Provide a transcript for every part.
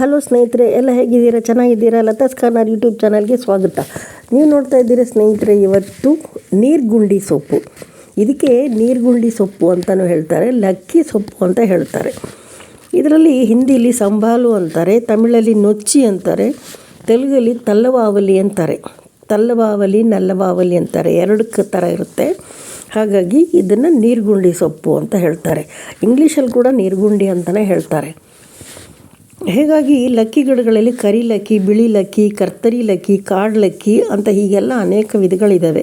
Hello ಸ್ನೇಹಿತರೆ, ಎಲ್ಲ ಹೇಗಿದ್ದೀರಾ? ಚೆನ್ನಾಗಿದ್ದೀರಾ? ಲತಾಸ್ ಖಾನಾರ್ ಯೂಟ್ಯೂಬ್ ಚಾನಲ್ಗೆ ಸ್ವಾಗತ. ನೀವು ನೋಡ್ತಾ ಇದ್ದೀರಾ ಸ್ನೇಹಿತರೆ, ಇವತ್ತು ನೀರ್ಗುಂಡಿ ಸೊಪ್ಪು. ಇದಕ್ಕೆ ನೀರ್ಗುಂಡಿ ಸೊಪ್ಪು ಅಂತಲೂ ಹೇಳ್ತಾರೆ, ಲಕ್ಕಿ ಸೊಪ್ಪು ಅಂತ ಹೇಳ್ತಾರೆ. ಇದರಲ್ಲಿ ಹಿಂದಿಲಿ ಸಂಬಾಲು ಅಂತಾರೆ, ತಮಿಳಲ್ಲಿ ನೊಚ್ಚಿ ಅಂತಾರೆ, ತೆಲುಗಲ್ಲಿ ತಲ್ಲವಾವಲಿ ಅಂತಾರೆ. ತಲ್ಲವಾವಲಿ, ನಲ್ಲವಾವಲಿ ಅಂತಾರೆ ಎರಡಕ್ಕೆ ಥರ ಇರುತ್ತೆ. ಹಾಗಾಗಿ ಇದನ್ನು ನೀರ್ಗುಂಡಿ ಸೊಪ್ಪು ಅಂತ ಹೇಳ್ತಾರೆ. ಇಂಗ್ಲೀಷಲ್ಲಿ ಕೂಡ ನೀರ್ಗುಂಡಿ ಅಂತಲೇ ಹೇಳ್ತಾರೆ. ಹೀಗಾಗಿ ಲಕ್ಕಿ ಗಿಡಗಳಲ್ಲಿ ಕರಿ ಲಕ್ಕಿ, ಬಿಳಿ ಲಕ್ಕಿ, ಕರ್ತರಿ ಲಕ್ಕಿ, ಕಾಡು ಲಕ್ಕಿ ಅಂತ ಹೀಗೆಲ್ಲ ಅನೇಕ ವಿಧಗಳಿದ್ದಾವೆ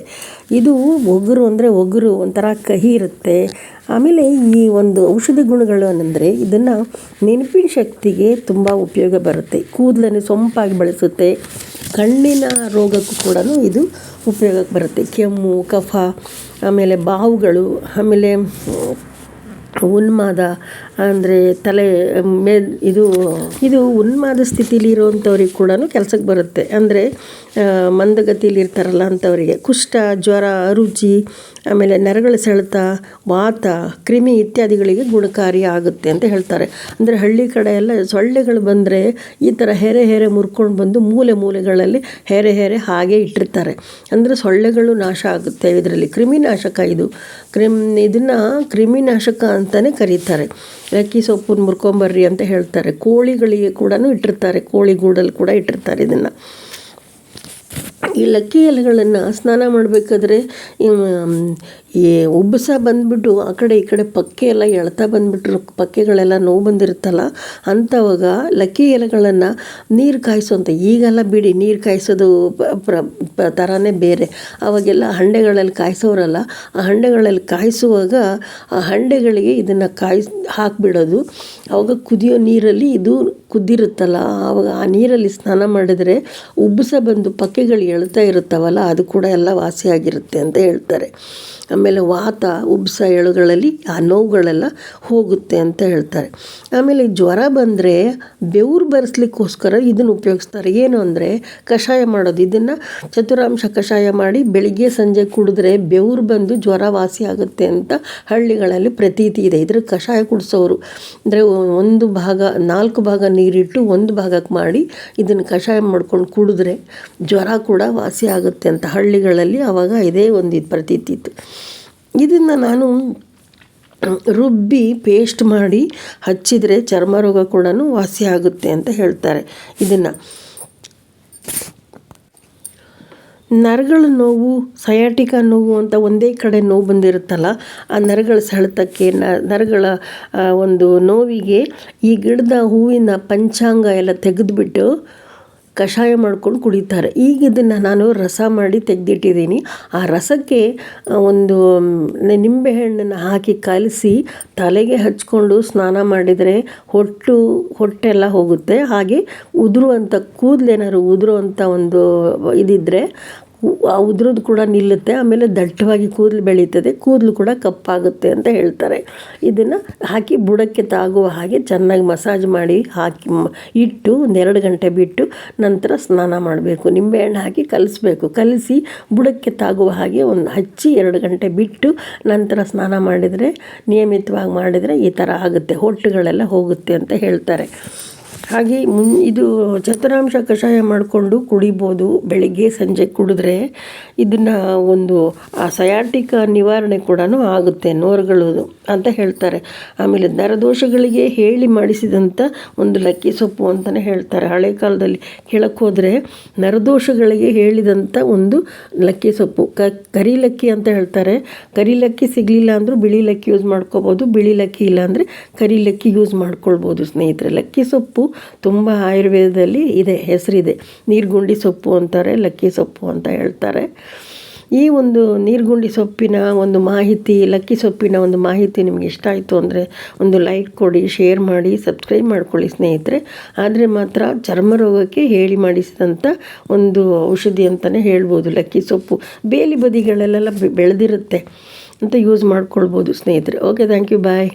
ಇದು ಒಗ್ಗರು ಅಂದರೆ ಒಗ್ಗರು ಒಂಥರ ಕಹಿ ಇರುತ್ತೆ. ಆಮೇಲೆ ಈ ಒಂದು ಔಷಧಿ ಗುಣಗಳು ಅಂದರೆ ಇದನ್ನು ನೆನಪಿನ ಶಕ್ತಿಗೆ ತುಂಬ ಉಪಯೋಗ ಬರುತ್ತೆ. ಕೂದಲನ್ನು ಸೊಂಪಾಗಿ ಬಳಸುತ್ತೆ. ಕಣ್ಣಿನ ರೋಗಕ್ಕೂ ಕೂಡ ಇದು ಉಪಯೋಗಕ್ಕೆ ಬರುತ್ತೆ. ಕೆಮ್ಮು, ಕಫ, ಆಮೇಲೆ ಬಾವುಗಳು, ಆಮೇಲೆ ಉನ್ಮಾದ ಅಂದರೆ ತಲೆ, ಮೇ, ಇದು ಇದು ಉನ್ಮಾದ ಸ್ಥಿತಿಲಿ ಇರುವಂಥವ್ರಿಗೆ ಕೂಡ ಕೆಲಸಕ್ಕೆ ಬರುತ್ತೆ. ಅಂದರೆ ಮಂದಗತಿಲಿ ಇರ್ತಾರಲ್ಲ ಅಂಥವರಿಗೆ. ಕುಷ್ಠ, ಜ್ವರ, ಅರುಚಿ, ಆಮೇಲೆ ನರಗಳ ಸೆಳೆತ, ವಾತ, ಕ್ರಿಮಿ ಇತ್ಯಾದಿಗಳಿಗೆ ಗುಣಕಾರಿ ಆಗುತ್ತೆ ಅಂತ ಹೇಳ್ತಾರೆ. ಅಂದರೆ ಹಳ್ಳಿ ಕಡೆ ಎಲ್ಲ ಸೊಳ್ಳೆಗಳು ಬಂದರೆ ಈ ಥರ ಹೆರೆ ಹೆರೆ ಮುರ್ಕೊಂಡು ಬಂದು ಮೂಲೆ ಮೂಲೆಗಳಲ್ಲಿ ಹೆರೆ ಹೆರೆ ಹಾಗೆ ಇಟ್ಟಿರ್ತಾರೆ. ಅಂದರೆ ಸೊಳ್ಳೆಗಳು ನಾಶ ಆಗುತ್ತೆ. ಇದರಲ್ಲಿ ಕ್ರಿಮಿನಾಶಕ ಇದು. ಕ್ರಿಮ್, ಇದನ್ನು ಕ್ರಿಮಿನಾಶಕ ಅಂತಲೇ ಕರೀತಾರೆ. ಲಕ್ಕಿ ಸೊಪ್ಪನ್ನು ಮುರ್ಕೊಂಬರ್ರಿ ಅಂತ ಹೇಳ್ತಾರೆ. ಕೋಳಿಗಳಿಗೆ ಕೂಡ ಇಟ್ಟಿರ್ತಾರೆ. ಕೋಳಿ ಗೂಡಲ್ಲಿ ಕೂಡ ಇಟ್ಟಿರ್ತಾರೆ ಇದನ್ನು. ಈ ಲಕ್ಕಿ ಎಲೆಗಳನ್ನು ಸ್ನಾನ ಮಾಡಬೇಕಾದ್ರೆ ಈ ಉಬ್ಬಸ ಬಂದ್ಬಿಟ್ಟು ಆ ಕಡೆ ಈ ಕಡೆ ಪಕ್ಕೆ ಎಲ್ಲ ಎಳ್ತಾ ಬಂದ್ಬಿಟ್ರು, ಪಕ್ಕೆಗಳೆಲ್ಲ ನೋವು ಬಂದಿರುತ್ತಲ್ಲ, ಅಂಥವಾಗ ಲಕ್ಕಿ ಎಲೆಗಳನ್ನು ನೀರು ಕಾಯಿಸೋಂಥ ಈಗೆಲ್ಲ ಬಿಡಿ ನೀರು ಕಾಯಿಸೋದು ಪ್ರ ಥರನೇ ಬೇರೆ. ಅವಾಗೆಲ್ಲ ಹಂಡೆಗಳಲ್ಲಿ ಕಾಯಿಸೋರಲ್ಲ, ಆ ಹಂಡೆಗಳಲ್ಲಿ ಕಾಯಿಸುವಾಗ ಆ ಹಂಡೆಗಳಿಗೆ ಇದನ್ನು ಕಾಯಿಸ್ ಹಾಕಿಬಿಡೋದು. ಆವಾಗ ಕುದಿಯೋ ನೀರಲ್ಲಿ ಇದು ಕುದ್ದಿರುತ್ತಲ್ಲ ಆವಾಗ ಆ ನೀರಲ್ಲಿ ಸ್ನಾನ ಮಾಡಿದರೆ ಉಬ್ಬಸ ಬಂದು ಪಕ್ಕೆಗಳು ಎಳ್ತಾ ಇರುತ್ತವಲ್ಲ, ಅದು ಕೂಡ ಎಲ್ಲ ವಾಸಿಯಾಗಿರುತ್ತೆ ಅಂತ ಹೇಳ್ತಾರೆ. ಆಮೇಲೆ ವಾತ, ಉಬ್ಸ ಎಳುಗಳಲ್ಲಿ ಆ ನೋವುಗಳೆಲ್ಲ ಹೋಗುತ್ತೆ ಅಂತ ಹೇಳ್ತಾರೆ. ಆಮೇಲೆ ಜ್ವರ ಬಂದರೆ ಬೆವರು ಬರೆಸ್ಲಿಕ್ಕೋಸ್ಕರ ಇದನ್ನು ಉಪಯೋಗಿಸ್ತಾರೆ. ಏನು ಅಂದರೆ ಕಷಾಯ ಮಾಡೋದು. ಇದನ್ನು ಚತುರಾಂಶ ಕಷಾಯ ಮಾಡಿ ಬೆಳಿಗ್ಗೆ, ಸಂಜೆ ಕುಡಿದ್ರೆ ಬೆವರು ಬಂದು ಜ್ವರ ವಾಸಿ ಆಗುತ್ತೆ ಅಂತ ಹಳ್ಳಿಗಳಲ್ಲಿ ಪ್ರತೀತಿ ಇದೆ. ಇದ್ರ ಕಷಾಯ ಕುಡಿಸೋರು ಅಂದರೆ ಒಂದು ಭಾಗ, ನಾಲ್ಕು ಭಾಗ ನೀರಿಟ್ಟು ಒಂದು ಭಾಗಕ್ಕೆ ಮಾಡಿ ಇದನ್ನು ಕಷಾಯ ಮಾಡ್ಕೊಂಡು ಕುಡಿದ್ರೆ ಜ್ವರ ಕೂಡ ವಾಸಿ ಆಗುತ್ತೆ ಅಂತ ಹಳ್ಳಿಗಳಲ್ಲಿ ಆವಾಗ ಇದೇ ಒಂದು ಪ್ರತೀತಿ ಇತ್ತು. ಇದನ್ನು ನಾನು ರುಬ್ಬಿ ಪೇಸ್ಟ್ ಮಾಡಿ ಹಚ್ಚಿದರೆ ಚರ್ಮ ರೋಗ ಕೂಡ ವಾಸಿ ಆಗುತ್ತೆ ಅಂತ ಹೇಳ್ತಾರೆ ಇದನ್ನು. ನರಗಳ ನೋವು, ಸಯಾಟಿಕ ನೋವು ಅಂತ ಒಂದೇ ಕಡೆ ನೋವು ಬಂದಿರುತ್ತಲ್ಲ, ಆ ನರಗಳ ಸೆಳೆತಕ್ಕೆ ನರಗಳ ಒಂದು ನೋವಿಗೆ ಈ ಗಿಡದ ಹೂವಿನ ಪಂಚಾಂಗ ಎಲ್ಲ ತೆಗೆದುಬಿಟ್ಟು ಕಷಾಯ ಮಾಡ್ಕೊಂಡು ಕುಡಿತಾರೆ. ಈಗ ಇದನ್ನು ನಾನು ರಸ ಮಾಡಿ ತೆಗೆದಿಟ್ಟಿದ್ದೀನಿ. ಆ ರಸಕ್ಕೆ ಒಂದು ನಿಂಬೆಹಣ್ಣನ್ನು ಹಾಕಿ ಕಲಸಿ ತಲೆಗೆ ಹಚ್ಕೊಂಡು ಸ್ನಾನ ಮಾಡಿದರೆ ಹೊಟ್ಟು, ಹೊಟ್ಟೆಲ್ಲ ಹೋಗುತ್ತೆ. ಹಾಗೆ ಉದುರುವಂಥ, ಕೂದಲೇನಾದ್ರು ಉದುರುವಂಥ ಒಂದು ಇದಿದ್ದರೆ ಉದ್ರೋದು ಕೂಡ ನಿಲ್ಲುತ್ತೆ, ಆಮೇಲೆ ದಟ್ಟವಾಗಿ ಕೂದಲು ಬೆಳೀತದೆ, ಕೂದಲು ಕೂಡ ಕಪ್ಪಾಗುತ್ತೆ ಅಂತ ಹೇಳ್ತಾರೆ. ಇದನ್ನು ಹಾಕಿ ಬುಡಕ್ಕೆ ತಾಗುವ ಹಾಗೆ ಚೆನ್ನಾಗಿ ಮಸಾಜ್ ಮಾಡಿ ಹಾಕಿ ಇಟ್ಟು ಒಂದೆರಡು ಗಂಟೆ ಬಿಟ್ಟು ನಂತರ ಸ್ನಾನ ಮಾಡಬೇಕು. ನಿಂಬೆಹಣ್ಣು ಹಾಕಿ ಕಲಿಸ್ಬೇಕು. ಕಲಸಿ ಬುಡಕ್ಕೆ ತಾಗುವ ಹಾಗೆ ಒಂದು ಹಚ್ಚಿ ಎರಡು ಗಂಟೆ ಬಿಟ್ಟು ನಂತರ ಸ್ನಾನ ಮಾಡಿದರೆ, ನಿಯಮಿತವಾಗಿ ಮಾಡಿದರೆ ಈ ಥರ ಆಗುತ್ತೆ. ಹೊಟ್ಟುಗಳೆಲ್ಲ ಹೋಗುತ್ತೆ ಅಂತ ಹೇಳ್ತಾರೆ. ಹಾಗೆ ಮುನ್ ಇದು ಚತುರಾಂಶ ಕಷಾಯ ಮಾಡಿಕೊಂಡು ಕುಡಿಬೋದು ಬೆಳಿಗ್ಗೆ, ಸಂಜೆ ಕುಡಿದ್ರೆ ಇದನ್ನು ಒಂದು, ಆ ಸಯಾಟಿಕ ನಿವಾರಣೆ ಕೂಡ ಆಗುತ್ತೆ ನೋರುಗಳು ಅಂತ ಹೇಳ್ತಾರೆ. ಆಮೇಲೆ ನರದೋಷಗಳಿಗೆ ಹೇಳಿ ಮಾಡಿಸಿದಂಥ ಒಂದು ಲಕ್ಕಿ ಸೊಪ್ಪು ಅಂತಲೇ ಹೇಳ್ತಾರೆ. ಹಳೆ ಕಾಲದಲ್ಲಿ ಕೇಳಕ್ಕೆ ಹೋದರೆ ನರದೋಷಗಳಿಗೆ ಹೇಳಿದಂಥ ಒಂದು ಲಕ್ಕಿ ಸೊಪ್ಪು. ಕ, ಕರಿ ಲಕ್ಕಿ ಅಂತ ಹೇಳ್ತಾರೆ. ಕರಿ ಲಕ್ಕಿ ಸಿಗಲಿಲ್ಲ ಅಂದರೂ ಬಿಳಿ ಲಕ್ಕಿ ಯೂಸ್ ಮಾಡ್ಕೋಬೋದು. ಬಿಳಿ ಲಕ್ಕಿ ಇಲ್ಲ ಅಂದರೆ ಕರಿ ಲಕ್ಕಿ ಯೂಸ್ ಮಾಡ್ಕೊಳ್ಬೋದು ಸ್ನೇಹಿತರೆ. ಲಕ್ಕಿ ಸೊಪ್ಪು ತುಂಬ ಆಯುರ್ವೇದದಲ್ಲಿ ಇದೆ, ಹೆಸರಿದೆ. ನೀರ್ಗುಂಡಿ ಸೊಪ್ಪು ಅಂತಾರೆ, ಲಕ್ಕಿ ಸೊಪ್ಪು ಅಂತ ಹೇಳ್ತಾರೆ. ಈ ಒಂದು ನೀರ್ಗುಂಡಿ ಸೊಪ್ಪಿನ ಒಂದು ಮಾಹಿತಿ, ಲಕ್ಕಿ ಸೊಪ್ಪಿನ ಒಂದು ಮಾಹಿತಿ ನಿಮಗೆ ಇಷ್ಟ ಆಯಿತು ಅಂದರೆ ಒಂದು ಲೈಕ್ ಕೊಡಿ, ಶೇರ್ ಮಾಡಿ, ಸಬ್ಸ್ಕ್ರೈಬ್ ಮಾಡ್ಕೊಳ್ಳಿ ಸ್ನೇಹಿತರೆ. ಆದರೆ ಮಾತ್ರ ಚರ್ಮ ರೋಗಕ್ಕೆ ಹೇಳಿ ಮಾಡಿಸಿದಂಥ ಒಂದು ಔಷಧಿ ಅಂತಲೇ ಹೇಳ್ಬೋದು, ಲಕ್ಕಿ ಸೊಪ್ಪು. ಬೇಲಿ ಬದಿಗಳಲ್ಲೆಲ್ಲ ಬೆಳೆದಿರುತ್ತೆ ಅಂತ ಯೂಸ್ ಮಾಡ್ಕೊಳ್ಬೋದು ಸ್ನೇಹಿತರೆ. Okay thank you bye